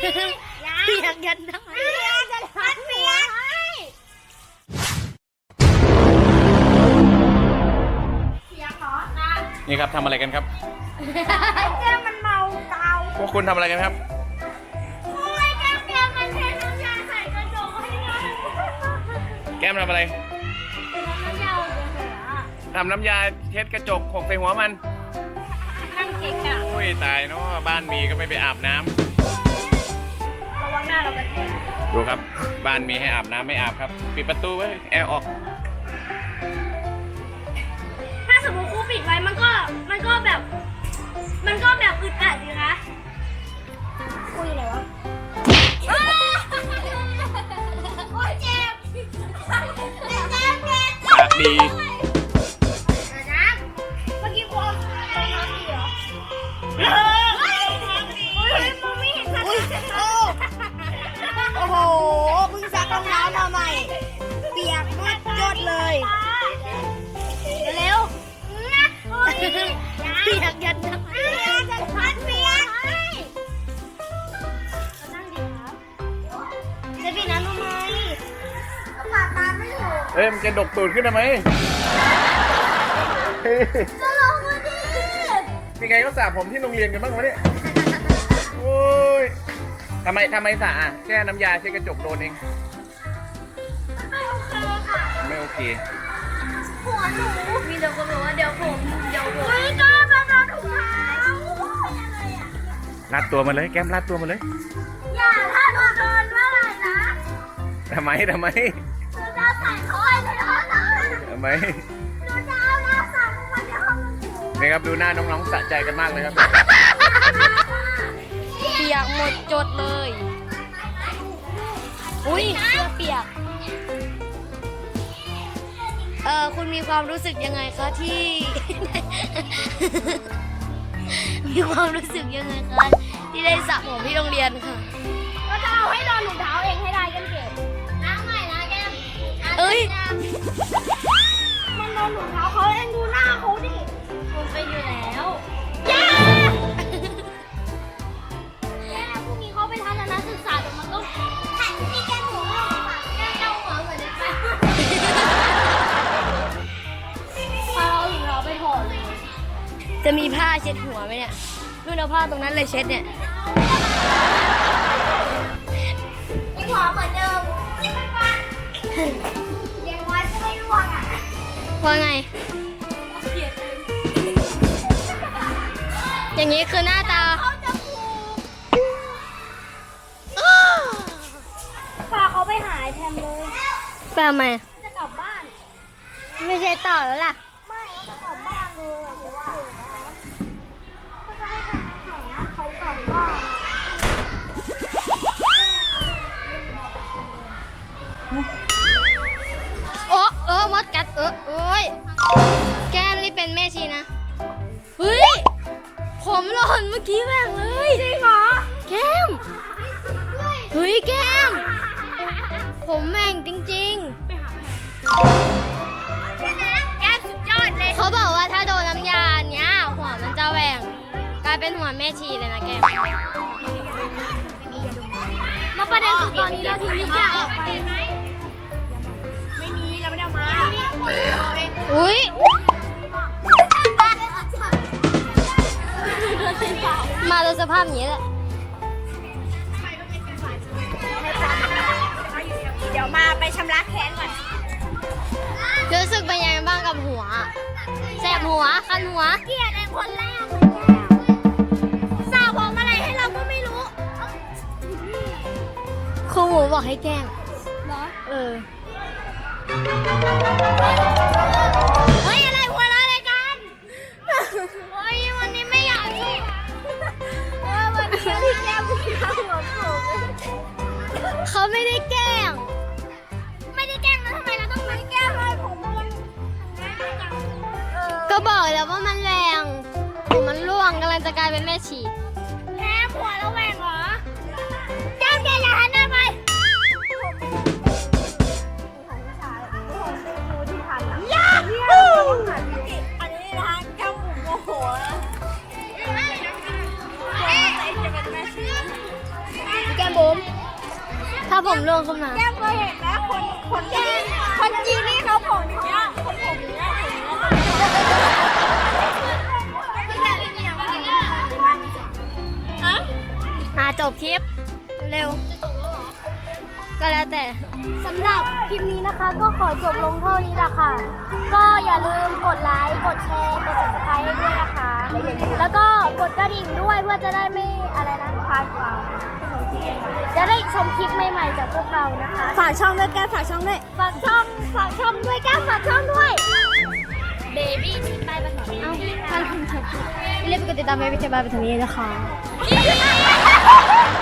เปียกยันได้มันเปียกนี่ครับทำอะไรกันครับแก้มมันเมาเกาพวกคุณทำอะไรกันครับโอ้ยแก้มแก้มมันเทน้ำยาใส่กระจกให้หน่อยแก้มทำอะไรน้ำยาเอาเฉยๆอะทำน้ำยาเช็ดกระจกหกใส่หัวมันนั่งเก๊กอะโอ้ยตายเนาะบ้านมีก็ไม่ไปอาบน้ำระวัง หน้าเรากระแทกดูครับ บ้านมีให้อาบน้ำไม่อาบครับ ปิดประตูไว้แอร์ออก ถ้าสมมติครูปิดไว้มันก็มันก็แบบ มันก็แบบอึดอัดสิคะคุยอะไรวะโอ้ยเจ็บเจ็บเจ็บเจ็บ ปากดี ไม่ถูกเอ้ยมันจะดกตูดขึ้นทำไมเฮ้ยจะลงมาดิมีใครเขาสระผมที่โรงเรียนกันบ้างวะเนี่ยโอ้ยทำไมทำไมสระอะแค่น้ำยาเช็ดกระจกโดนเองไม่โอเคค่ะไม่โอเคหัวหนูมีแต่คนบอกว่าเดี๋ยวผมเดี๋ยวผมเฮ้ยก้ามาโดนถุงเท้าอะไรอะรัดตัวมาเลยแก้มรัดตัวมาเลย อย่าถ้าหนูโดนเมื่อไหร่นะทำไมทำไม ทำไมนี่ครับดูหน้าน้องๆสะใจกันมากเลยครับเปียกหมดจดเลย อุ้ยเสื้อเปียก เออคุณมีความรู้สึกยังไงคะที่ มีความรู้สึกยังไงคะที่ได้สระผมที่โรงเรียนค่ะ มันโดนถุงเท้าเขาเองดูหน้าเขาดิผมไปอยู่แล้วย่าแก้มพรุ่งนี้เขาไปทัศนศึกษาเดี๋ยวมันก็แข่งที่แก้มหัวเราอะแก้มเจ้าหัวเหมือนจะไปพาเราถุงเท้าไปถอดเลยจะมีผ้าเช็ดหัวไหมเนี่ยนู่นเอาผ้าตรงนั้นเลยเช็ดเนี่ยยังหัวเหมือนเดิม ว่าไง อย่างนี้คือหน้าตาเขาจะผูกพาเขาไปหายแทนเลยแปลไหมจะกลับบ้าน ไม่ใช่ต่อแล้วล่ะไม่เขาจะ ผมหล่นเมื่อกี้แหว่งเลยจริงเหรอแก้มเฮ้ยแก้ม ผมแหว่งจริง แก้สุดยอดเลย ๆ เขาบอกว่าถ้าโดนน้ำยาอันเนี้ยหัวมันจะแหว่งกลายเป็นหัวแม่ชีเลยนะแก้ม มาประเด็นคือตอนนี้เราทิ้งทุกอย่างออกไปไหมไม่มี เราไม่ได้เอามา อุ้ย ภาพอย่างนี้แหละเดี๋ยวมาไปชำระแค้นก่อนรู้สึกเป็นยังไงบ้างกับหัวแสบหัวคันหัวเกลียดไอ้คนแรกสาวผมอะไรให้เราก็ไม่รู้ครูหมูบอกให้แกล้งเหรอเออ จะกลายเป็นแม่ชีแม่หัวเราแหว่งเหรอแก้มแกอย่าหันหน้าไปยาฮูอันนี้นะคะแก้มบุ๋มโมโหนะผมร่วงขึ้นมาแก้มเคยเห็นไหมคนคนจีนคนจีนนี่เขาผมอย่างเงี้ยคนผมอย่างเงี้ย บคลิปเร็วก็แล้วแต่สำหรับคลิปนี้นะคะ ก็ขอจบลงเท่านี้ละค่ะ ก็อย่าลืมกดไลค์กดแชร์กด subscribe ให้ด้วยนะคะ แล้วก็กดกระดิ่งด้วยเพื่อจะได้ไม่อะไรนะพลาดความจะได้ชมคลิปใหม่ๆจากพวกเรานะคะฝากช่องด้วยแกฝากช่องด้วยฝากช่องฝากช่องด้วยแก้วฝากช่องด้วยเบบี้ที่ไปบันทึกเอ้าท่านผู้ชมเรียกไปกดติดตามเบบี้เทบาไปทางนี้นะคะ Ha ha ha!